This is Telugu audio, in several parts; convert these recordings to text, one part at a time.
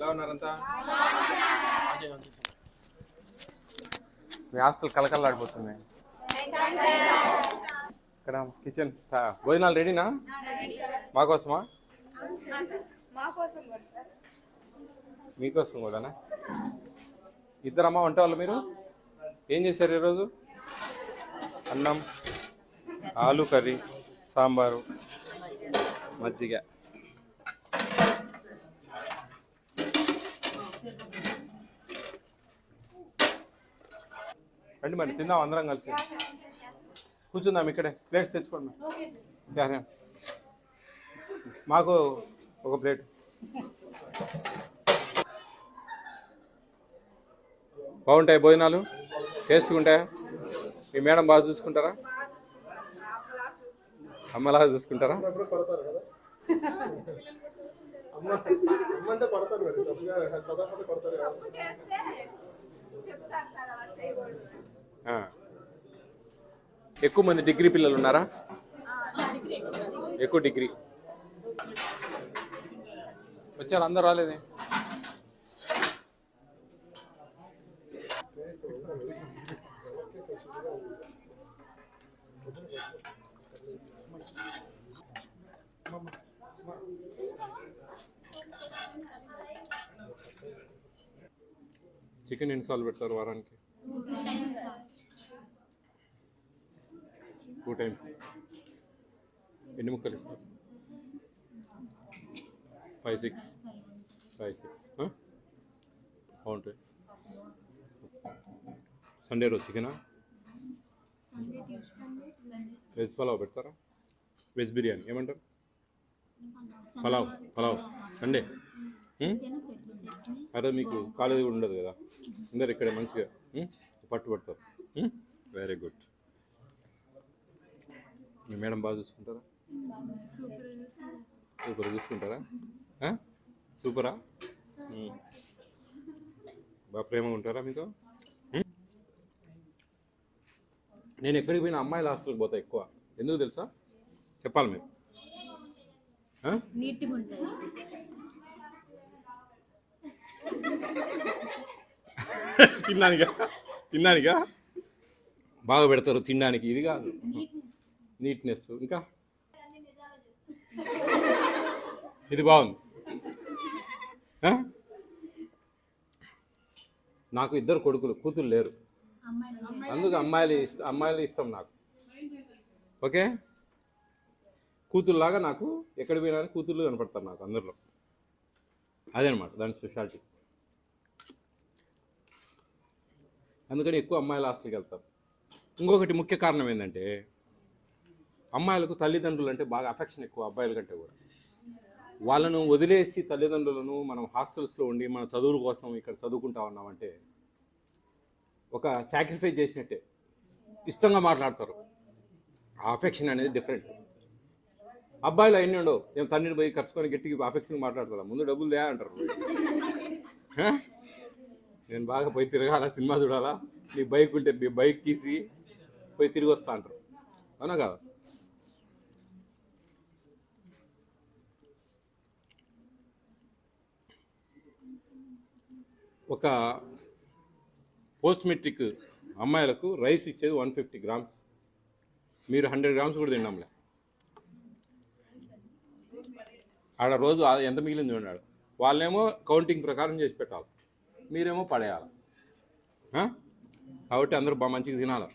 ఎలా ఉన్నారంతా? మీ హాస్టల్ కలకల్లాడిపోతుంది ఇక్కడ కిచెన్ భోజనాలు రెడీనా? మాకోసమా మీకోసం కూడానా ఇద్దరమ్మా వంట వాళ్ళు మీరు? ఏం చేశారు ఈరోజు? అన్నం ఆలు కర్రీ సాంబారు మజ్జిగ. రండి మరి తిందాం అందరం కలిసి. కూర్చుందాం ఇక్కడే ప్లేట్స్ తెచ్చుకోండి సరే. మాకు ఒక ప్లేట్. బాగుంటాయి భోజనాలు? టేస్ట్గా ఉంటాయా? మీ మేడం బాగా చూసుకుంటారా? అమ్మలాగా చూసుకుంటారా? కొడతారు ఎక్కువ మంది డిగ్రీ పిల్లలు ఉన్నారా? ఎక్కువ డిగ్రీ. వచ్చారు అందరు రాలేదే? చికెన్ ఎన్నిసార్లు పెడతారు వారానికి. టూ టైమ్స్ ఎన్ని ముక్కలు ఇస్తారు? ఫైవ్ సిక్స్ ఫైవ్ సిక్స్ బాగుంటాయి. సండే రోజు చికెనా వెజ్ పలావ్ పెడతారా? వెజ్ బిర్యానీ ఏమంటారు? పలావ్ పలావ్ సండే అదే మీకు కాలేజీ కూడా ఉండదు కదా. అందరు ఇక్కడే మంచిగా hmm? ఉం? పట్టు పడతారు వెరీ hmm? గుడ్ మీ మేడం బాగా చూసుకుంటారా? సూపర్ చూసుకుంటారా? సూపరా. బాగా ప్రేమగా ఉంటారా మీతో? నేను ఎక్కడికి పోయినా అమ్మాయిల హాస్టల్కి పోతా ఎక్కువ. ఎందుకు తెలుసా? చెప్పాలి మీరు. తిన్నానిగా? తిన్నానిగా? బాగా పెడతారు తినడానికి. ఇది కాదు. నీట్నెస్. ఇంకా? ఇది బాగుంది. నాకు ఇద్దరు కొడుకులు కూతురు లేరు. అందుకు అమ్మాయిలు ఇష్టం అమ్మాయిలు ఇష్టం నాకు. ఓకే? కూతురులాగా నాకు ఎక్కడ పోయినా కూతుర్లు కనపడతారు నాకు అందరిలో. అదేనమాట దాని స్పెషాలిటీ అందుకని ఎక్కువ అమ్మాయిలు హాస్టల్కి వెళ్తారు. ఇంకొకటి ముఖ్య కారణం ఏంటంటే అమ్మాయిలకు తల్లిదండ్రులు అంటే బాగా అఫెక్షన్ ఎక్కువ అబ్బాయిల కంటే కూడా. వాళ్ళను వదిలేసి తల్లిదండ్రులను మనం హాస్టల్స్లో ఉండి మన చదువుల కోసం ఇక్కడ చదువుకుంటా ఉన్నామంటే ఒక సాక్రిఫైస్ చేసినట్టే. ఇష్టంగా మాట్లాడతారు. ఆ అఫెక్షన్ అనేది డిఫరెంట్ అబ్బాయిలు అయిన ఉండవు. ఏం తండ్రిని పోయి ఖర్చుకొని గట్టికి అఫెక్షన్ మాట్లాడతారా? ముందు డబ్బులు దే అంటారు. నేను బాగా పోయి తిరగాల సినిమా చూడాలా? నీ బైక్ ఉంటే నీ బైక్ తీసి పోయి తిరిగి వస్తా అంటారు. అవునా కాదు? ఒక పోస్ట్ మెట్రిక్ అమ్మాయిలకు రైస్ ఇచ్చేది వన్ ఫిఫ్టీ గ్రామ్స్. మీరు హండ్రెడ్ గ్రామ్స్ కూడా తిన్నాంలే. ఆడ రోజు ఎంత మిగిలింది ఉన్నాడు వాళ్ళేమో కౌంటింగ్ ప్రకారం చేసి పెట్టాలి. మీరేమో పడేయాలి. కాబట్టి అందరూ బాగా మంచిగా తినాలి.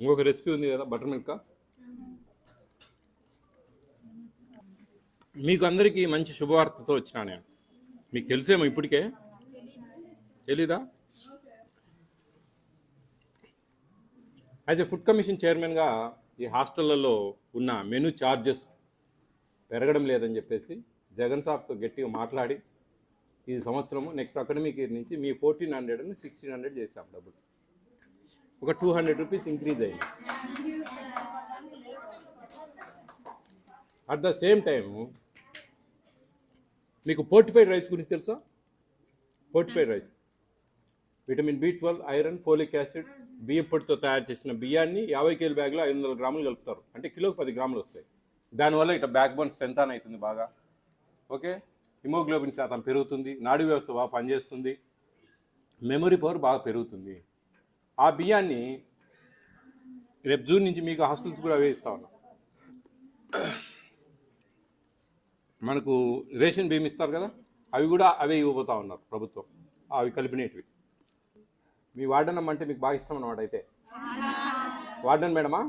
ఇంకొక రెసిపీ ఉంది కదా బటర్ మిల్క్. మీకు అందరికీ మంచి శుభవార్తతో వచ్చినా నేను. మీకు తెలిసేమో ఇప్పటికే? తెలీదా? అయితే ఫుడ్ కమిషన్ చైర్మన్గా ఈ హాస్టళ్ళలో ఉన్న మెనూ ఛార్జెస్ పెరగడం లేదని చెప్పేసి జగన్ సాబ్తో గట్టిగా మాట్లాడి ఈ సంవత్సరము నెక్స్ట్ అకాడమిక్ ఇయర్ నుంచి మీ ఫోర్టీన్ హండ్రెడ్ అని సిక్స్టీన్ హండ్రెడ్ చేసాం డబ్బులు ఒక టూ హండ్రెడ్ రూపీస్ ఇంక్రీజ్ అయింది. అట్ ద సేమ్ టైం మీకు పోర్టిఫైడ్ రైస్ గురించి తెలుసా? Fortified rice vitamin B twelve iron folic acid బియ్యం పొడితో తయారు చేసిన బియ్యాన్ని యాభై కేజీ బ్యాగ్లో ఐదు వందల గ్రాములు కలుపుతారు. అంటే కిలోకి పది గ్రాములు వస్తాయి. దానివల్ల ఇట్లా బ్యాక్ బోన్ స్ట్రెంత్ అని అవుతుంది బాగా. ఓకే? హిమోగ్లోబిన్ శాతం పెరుగుతుంది నాడీ వ్యవస్థ బాగా పనిచేస్తుంది మెమరీ పవర్ బాగా పెరుగుతుంది. ఆ బియ్యాన్ని రేపు జూన్ నుంచి మీకు హాస్టల్స్ కూడా వేయిస్తా ఉన్నాం. మనకు రేషన్ బియ్యం ఇస్తారు కదా అవి కూడా అవే ఇవ్వబోతా ఉన్నారు ప్రభుత్వం. అవి కలిపినవి. మీ వార్డన్ అంటే మీకు బాగా ఇష్టం అన్నమాట అయితే. వార్డన్ మేడమా?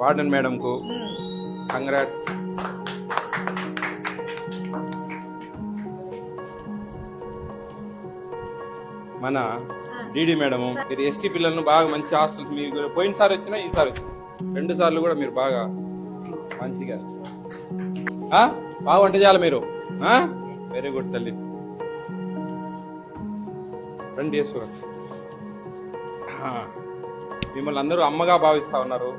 వార్డెన్ మేడంకు కంగ్రాట్స్ మన డిడి మేడము మీరు ఎస్టీ పిల్లలను బాగా మంచి హాస్టల్ మీకు పోయినసారి వచ్చినా ఈసారి వచ్చినా. రెండు సార్లు కూడా మీరు బాగా మంచిగా. బాగా వంట చేయాలి మీరు. వెరీ గుడ్ తల్లి. రండి చేసుకోండి మిమ్మల్ని అందరూ అమ్మగా భావిస్తా ఉన్నారు.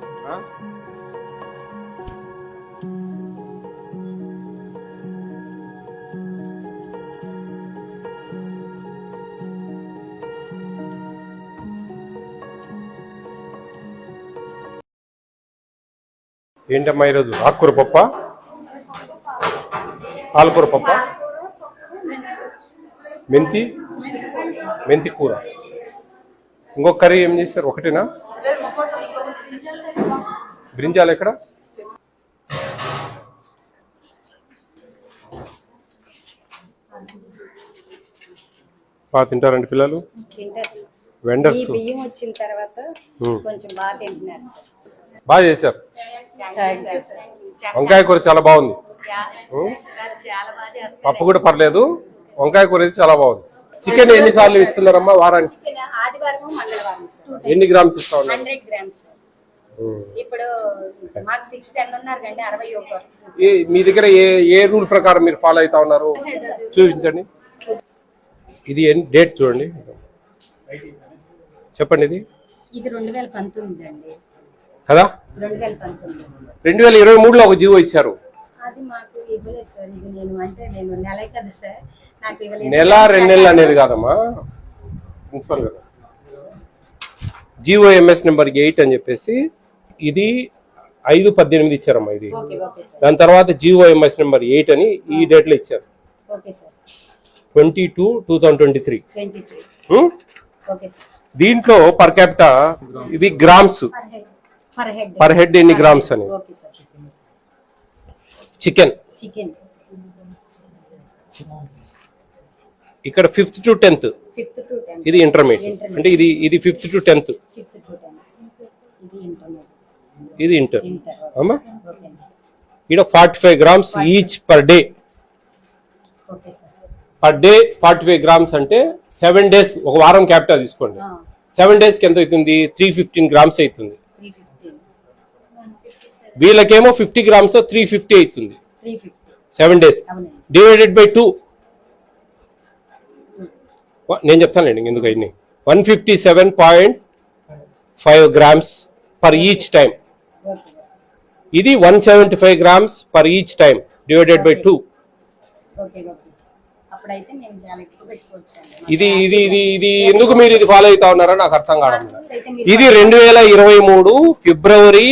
ఏంటమ్మా ఈరోజు? ఆకుకూర పప్ప? పాలకూర పప్ప? మెంతి? మెంతి కూర. ఇంకొక కర్రీ ఏం చేస్తారు ఒకటేనా? బ్రింజాలు ఎక్కడ? బాగా తింటారండి పిల్లలు? తింటారు. ఈ వెండర్స్ బియ్యం వచ్చిన తర్వాత కొంచెం బాగా తింటున్నారు. సార్. బాగా చేశారు. వంకాయ కూర చాలా బాగుంది. చేస్తారు. పప్పు కూడా పర్లేదు. వంకాయ కూర అయితే చాలా బాగుంది. చికెన్ ఎన్నిసార్లు ఇస్తున్నారమ్మా వారానికి? ఎన్ని గ్రామ్స్ ఇస్తా ఉన్నారు? ఇప్పుడు మాకు సిక్స్ టెన్ ఉన్నారు కండి అరవై ఒకటి మీ దగ్గర ఏ ఏ రూల్ ప్రకారం మీరు ఫాలో అవుతా ఉన్నారు? చూపించండి. ఇది డేట్ చూడండి. చెప్పండి ఇది. ఇది రెండు వేల పంతొమ్మిది అండి. కదా? రెండు వేల ఇరవై మూడులో ఒక జీవో ఇచ్చారు. అది మాకు ఇవ్వలేదు సార్. ఇది నేను అంటే నేను నెల కదా సార్. నాకు ఇవ్వలేదు. నెల రెండు నెలలు అనేది కాదమ్మా. ప్రిన్సిపల్ గారు. జిఓఎంఎస్ నెంబర్ ఎయిట్ అని చెప్పేసి ఇది ఐదు పద్దెనిమిది ఇచ్చారమ్మా ఇది. దాని తర్వాత జిఓఎంఎస్ నెంబర్ ఎయిట్ అని ఈ డేట్లో ఇచ్చారు. Okay sir. Twenty two two thousand twenty three. దీంట్లో పర్ క్యాపిటా ఇది గ్రామ్స్. పర్ హెడ్ ఎన్ని గ్రామ్స్ అని? చికెన్ ఇక్కడ ఫిఫ్త్ టు టెన్త్ ఇది ఇంటర్మీడియట్ అంటే ఇది ఇది ఫిఫ్త్ టు టెన్త్ ఇది ఇంటర్. అమ్మా? ఇక్కడ forty five grams each per day per day forty five grams అంటే సెవెన్ డేస్ ఒక వారం క్యాపిటల్ తీసుకోండి. సెవెన్ డేస్కి ఎంత అవుతుంది? త్రీ ఫిఫ్టీన్ గ్రామ్స్ అవుతుంది. వీళ్ళకేమో ఫిఫ్టీ గ్రామ్స్ త్రీ ఫిఫ్టీ అవుతుంది. Seven days divided by two నేను చెప్తానండి ఎందుకు అన్ని one fifty seven point five grams per each time ఇది one seventy five grams per each time divided by two ఇది ఇది ఇది ఇది ఎందుకు మీరు ఇది ఫాలో అవుతా ఉన్నారో నాకు అర్థం కావడం ఇది రెండు వేల ఇరవై మూడు ఫిబ్రవరి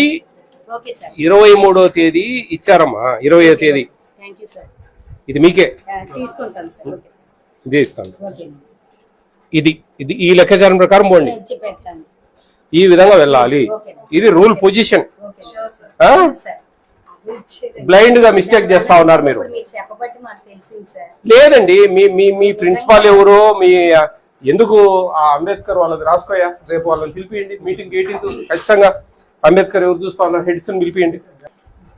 ఇరవై మూడో తేదీ ఇచ్చారమ్మా ఇరవై తేదీ. ఇది మీకే. ఇదే ఇస్తాను. ఇది ఇది ఈ లెక్కాచారం ప్రకారం పోండి. ఈ విధంగా వెళ్ళాలి. ఇది రూల్ పొజిషన్. బ్లైండ్గా మిస్టేక్ చేస్తా ఉన్నారు మీరు. ఇప్పుడు మీరు చెప్పబట్టి మాకు తెలిసింది సార్ లేదండి మీ మీ మీ ప్రిన్సిపాల్ ఎవరో మీ ఎందుకు ఆ అంబేద్కర్ వాళ్ళది రాసుకోయా? రేపు వాళ్ళని పిలిపియండి మీటింగ్ ఎయిటీన్త్ ఖచ్చితంగా అంబేద్కర్ ఎవరు చూస్తా ఉన్నారు హెడ్స్ పిలిపియండి.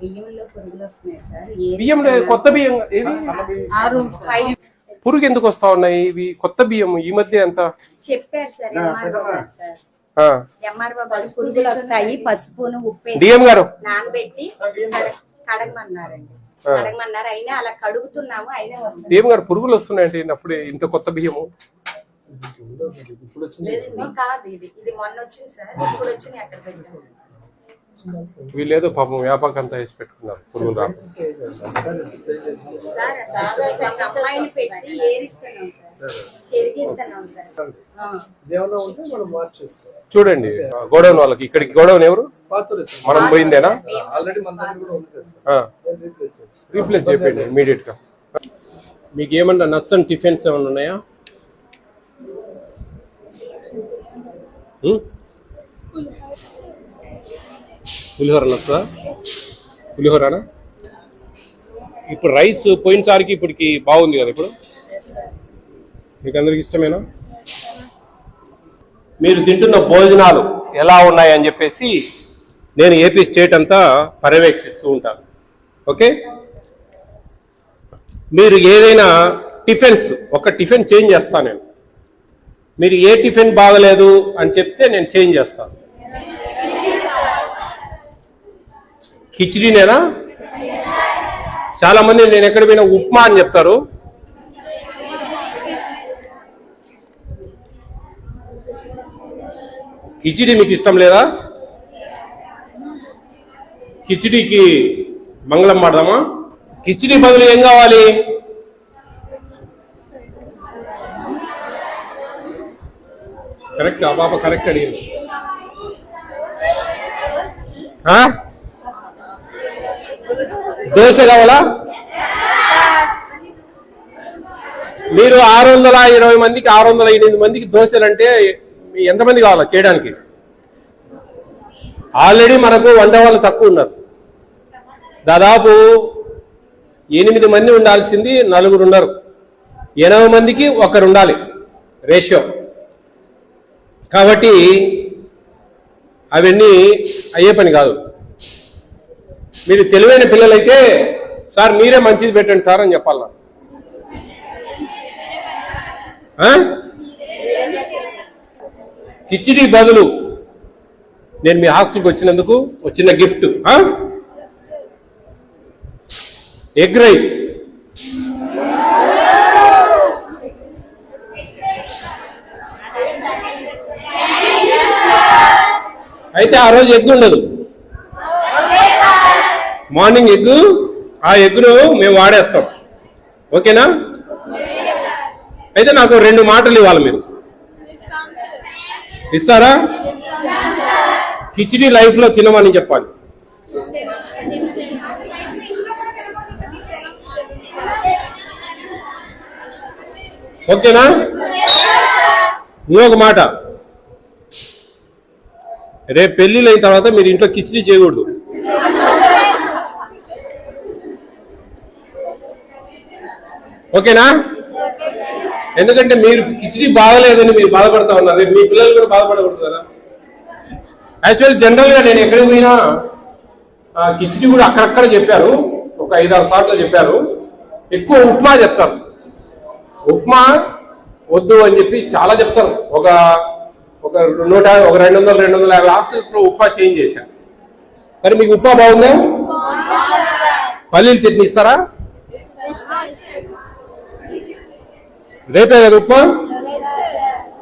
బియ్యంలో పురుగులు వస్తున్నాయి సార్ ఏ బియ్యం కొత్త బియ్యం. ఏది? పురుగు ఎందుకు వస్తా ఉన్నాయి? ఇవి కొత్త బియ్యం ఈ మధ్య ఎంత? చెప్పారు సార్ ఎంఆర్ఓ పురుగులు వస్తాయి పసుపును ఉప్పు డిఎం గారు. నానబెట్టి కడ- కడగమన్నారండి. కడగమన్నారు అయినా అలా కడుగుతున్నాము అయినా వస్తుంది. డిఎం గారు పురుగులు వస్తున్నాయంటే అప్పుడే ఇంత కొత్త బియ్యము. లేదండి కాదు ఇది. ఇది మొన్న వచ్చింది సార్ ఇప్పుడు వచ్చినాయి అక్కడ పెట్టారు వీళ్ళేదో పాపం వ్యాపకం అంతా వేసి పెట్టుకున్నారు. పురుగులు రా సార్ అసలు ఒక అమ్మాయిని పెట్టి ఏరిస్తున్నాం సార్. చెరిగిస్తున్నాం సార్. ఆ. ఏమన్నా ఉంటే మనం మార్చేస్తాం చూడండి గోడౌన్ వాళ్ళకి ఇక్కడికి గోడౌన్ ఎవరు? మనం పోయిందేనా? ఆల్రెడీ మన దగ్గర కూడా ఉంది కదా సార్ ఆ. నేను రీప్లేస్ చేయండి ఇమీడియట్గా మీకు ఏమన్నా నచ్చని టిఫిన్స్ ఏమన్నా ఉన్నాయా? పులిహోర నచ్చా పులిహోరనా? ఇప్పుడు రైస్ పోయినసారికి ఇప్పటికి బాగుంది కదా ఇప్పుడు? మీకు అందరికి ఇష్టమేనా? మీరు తింటున్న భోజనాలు ఎలా ఉన్నాయని చెప్పేసి నేను ఏపీ స్టేట్ అంతా పర్యవేక్షిస్తూ ఉంటాను. ఓకే? మీరు ఏదైనా టిఫిన్స్ ఒక టిఫిన్ చేంజ్ చేస్తాను నేను. మీరు ఏ టిఫిన్ బాగలేదు అని చెప్తే నేను చేంజ్ చేస్తాను. కిచిడీనేనా? చాలా మంది నేను ఎక్కడ పోయినా ఉప్మా అని చెప్తారు. కిచిడి మీకు ఇష్టం లేదా? కిచిడికి మంగళం పాడదామా? కిచిడి బదులు ఏం కావాలి? కరెక్ట్ ఆ పాప కరెక్ట్ అడిగింది. దోశ కావాలా? మీరు ఆరు వందల ఇరవై మందికి ఆరు వందల ఎనిమిది మందికి దోశలు అంటే మీ ఎంతమంది కావాలా చేయడానికి? ఆల్రెడీ మనకు వంట వాళ్ళు తక్కువ ఉన్నారు. దాదాపు ఎనిమిది మంది ఉండాల్సింది నలుగురు ఉన్నారు. ఎనభై మందికి ఒకరు ఉండాలి రేషియో. కాబట్టి అవన్నీ అయ్యే పని కాదు. మీరు తెలివైన పిల్లలైతే సార్ మీరే మంచిది పెట్టండి సార్ అని చెప్పాల కిచిడి బదులు నేను మీ హాస్టల్కి వచ్చినందుకు ఒక చిన్న గిఫ్ట్. Egg rice. అయితే ఆ రోజు ఎగ్ ఉండదు. మార్నింగ్ ఎగ్ ఆ ఎగ్ను మేము వాడేస్తాం. ఓకేనా? అయితే నాకు రెండు మాటలు ఇవ్వాలి మీరు. ఇస్తారా? కిచిడి లైఫ్లో తినమని చెప్పాలి. ఓకేనా? ఇంకొక మాట. రేపు పెళ్ళిళ్ళు అయిన తర్వాత మీరు ఇంట్లో కిచిడి చేయకూడదు. ఓకేనా? ఎందుకంటే మీరు కిచిడి బాగలేదని మీరు బాధపడతా ఉన్నారు. మీ పిల్లలు కూడా బాధపడకూడదు యాక్చువల్ జనరల్గా నేను ఎక్కడికి పోయినా కిచిడి కూడా అక్కడక్కడ చెప్పారు. ఒక ఐదారు సార్లు చెప్పారు. ఎక్కువ ఉప్మా చెప్తారు. ఉప్మా వద్దు అని చెప్పి చాలా చెప్తారు. ఒక ఒక నూట ఒక రెండు వందల రెండు వందల యాభై హాస్టల్స్లో ఉప్మా చేంజ్ చేశాను మరి మీకు ఉప్మా బాగుందా? పల్లీల చట్నీ ఇస్తారా? రేపే కదా ఉప్మా?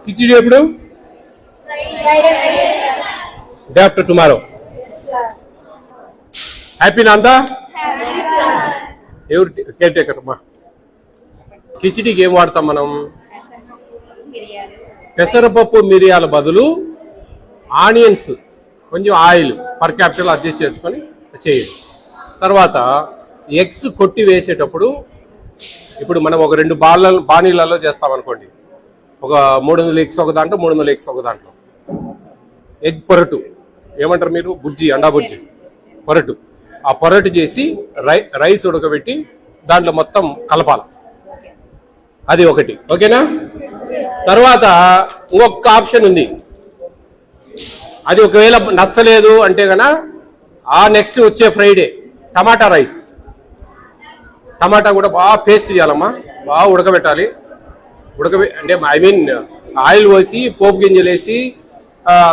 కిచిడి ఎప్పుడు? డే ఆఫ్టర్ టుమారో హ్యాపీనా అంతా ఎవరు కేర్ టేకర్ అమ్మా? కిచిడికి ఏం వాడతాం మనం? పెసరపప్పు మిరియాల బదులు ఆనియన్స్ కొంచెం ఆయిల్ పర్ క్యాపిటల్ అడ్జస్ట్ చేసుకొని చేయండి. తర్వాత ఎగ్స్ కొట్టి వేసేటప్పుడు ఇప్పుడు మనం ఒక రెండు బాళ్ళ బాణీలలో చేస్తామనుకోండి. ఒక మూడు వందల ఎగ్స్ ఒక దాంట్లో మూడు వందల ఎగ్స్ ఒక దాంట్లో. ఎగ్ పొరటు. ఏమంటారు మీరు? బుర్జీ అండా బుర్జీ. పొరటు. ఆ పొరటు చేసి రై రైస్ ఉడకబెట్టి దాంట్లో మొత్తం కలపాలి. అది ఒకటి. ఓకేనా? తర్వాత ఇంకొక ఆప్షన్ ఉంది. అది ఒకవేళ నచ్చలేదు అంటే గన ఆ నెక్స్ట్ వచ్చే ఫ్రైడే టమాటా రైస్. టమాటా కూడా బాగా పేస్ట్ చేయాలమ్మా. బాగా ఉడకబెట్టాలి. ఉడకబె అంటే ఐ మీన్ ఆయిల్ పోసి పోపు గింజలు వేసి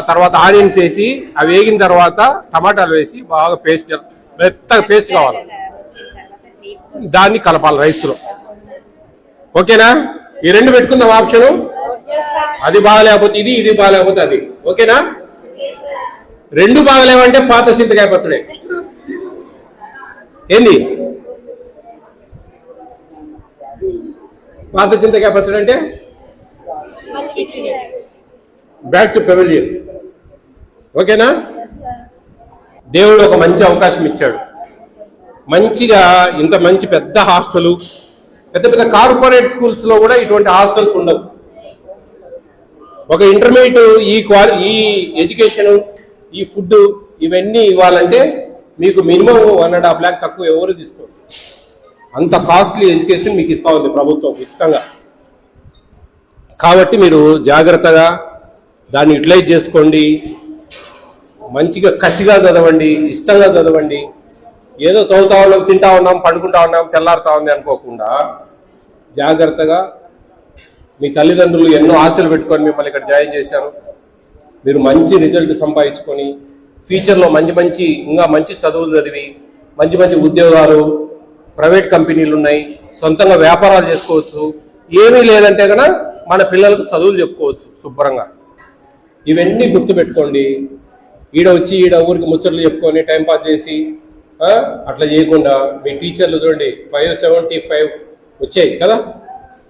తర్వాత ఆనియన్స్ వేసి అవి వేగిన తర్వాత టమాటాలు వేసి బాగా పేస్ట్ మెత్తగా పేస్ట్ కావాలి. దాన్ని కలపాలి రైస్లో. ఓకేనా? ఈ రెండు పెట్టుకుందాం ఆప్షను. అది బాగలేకపోతే ఇది ఇది బాగలేకపోతే అది. ఓకేనా? రెండు బాగలేవంటే పాత చింతకాయ పచ్చడే. ఏంది? పాత చింతకాయ పచ్చడి అంటే? బ్యాక్ టు పెవిలియన్ ఓకేనా? దేవుడు ఒక మంచి అవకాశం ఇచ్చాడు. మంచిగా ఇంత మంచి పెద్ద హాస్టల్ పెద్ద పెద్ద కార్పొరేట్ స్కూల్స్లో కూడా ఇటువంటి హాస్టల్స్ ఉండవు. ఒక ఇంటర్మీడియట్ ఈ క్వాలి ఈ ఎడ్యుకేషన్ ఈ ఫుడ్ ఇవన్నీ ఇవ్వాలంటే మీకు minimum one and half lakh తక్కువ ఎవరు తీసుకోరు. అంత కాస్ట్లీ ఎడ్యుకేషన్ మీకు ఇస్తా ఉంది ప్రభుత్వం ఉచితంగా కాబట్టి మీరు జాగ్రత్తగా దాన్ని యూటిలైజ్ చేసుకోండి. మంచిగా కసిగా చదవండి ఇష్టంగా చదవండి. ఏదో చదువుతా ఉన్నాం తింటా ఉన్నాం పడుకుంటా ఉన్నాం తెల్లారుతా ఉంది అనుకోకుండా జాగ్రత్తగా మీ తల్లిదండ్రులు ఎన్నో ఆశలు పెట్టుకొని మిమ్మల్ని ఇక్కడ జాయిన్ చేశారు. మీరు మంచి రిజల్ట్ సంపాదించుకొని ఫ్యూచర్లో మంచి మంచి ఇంకా మంచి చదువులు చదివి మంచి మంచి ఉద్యోగాలు ప్రైవేట్ కంపెనీలు ఉన్నాయి సొంతంగా వ్యాపారాలు చేసుకోవచ్చు. ఏమీ లేదంటే కనుక మన పిల్లలకు చదువులు చెప్పుకోవచ్చు శుభ్రంగా. ఇవన్నీ గుర్తుపెట్టుకోండి. ఈడ వచ్చి ఈడ ఊరికి ముచ్చట్లు చెప్పుకొని టైం పాస్ చేసి అట్లా చేయకుండా మీ టీచర్లు చూడండి ఫైవ్ సెవెంటీ ఫైవ్ వచ్చాయి కదా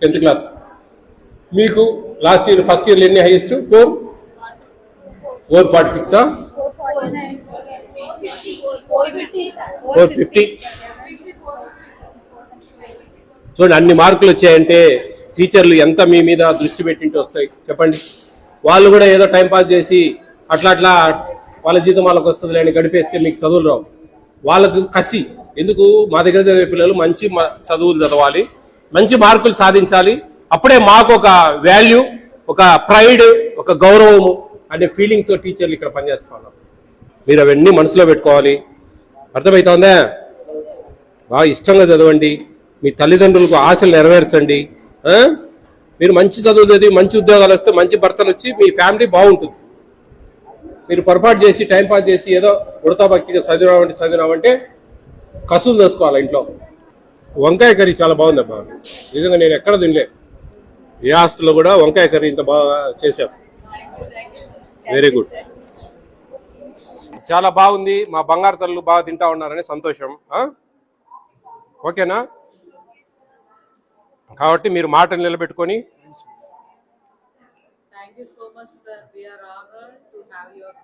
టెన్త్ క్లాస్ మీకు లాస్ట్ ఇయర్ ఫస్ట్ ఇయర్ ఎన్ని highest four four forty six four fifty చూడండి అన్ని మార్కులు వచ్చాయంటే టీచర్లు ఎంత మీ మీద దృష్టి పెట్టింటి వస్తాయి. చెప్పండి. వాళ్ళు కూడా ఏదో టైం పాస్ చేసి అట్లా అట్లా వాళ్ళ జీతం వాళ్ళకి వస్తుంది లేని గడిపేస్తే మీకు చదువులు రావు. వాళ్ళకు కసి. ఎందుకు? మా దగ్గర చదివే పిల్లలు మంచి మ- చదువులు చదవాలి మంచి మార్కులు సాధించాలి. అప్పుడే మాకు ఒక వాల్యూ ఒక ప్రైడ్ ఒక గౌరవము అనే ఫీలింగ్తో టీచర్లు ఇక్కడ పనిచేస్తున్నారు మీరు అవన్నీ మనసులో పెట్టుకోవాలి. అర్థమవుతోందా బాగా ఇష్టంగా చదవండి. మీ తల్లిదండ్రులకు ఆశలు నెరవేర్చండి. మీరు మంచి చదువు చదివి మంచి ఉద్యోగాలు వస్తే మంచి భర్తలు వచ్చి మీ ఫ్యామిలీ బాగుంటుంది. మీరు పొరపాటు చేసి టైం పాస్ చేసి ఏదో ఉడతా భక్తిగా చదివినామంటే చదివినామంటే కసులు చేసుకోవాలి ఇంట్లో. వంకాయ కర్రీ చాలా బాగుందమ్మా నిజంగా నేను ఎక్కడ తినలే. ఏ హాస్టల్లో కూడా వంకాయ కర్రీ ఇంత బాగా చేశారు. వెరీ గుడ్ చాలా బాగుంది. మా బంగారు తల్లు బాగా తింటా ఉన్నారని సంతోషం. ఓకేనా? కాబట్టి మీరు మాటను నిలబెట్టుకొని thank you so much sir we your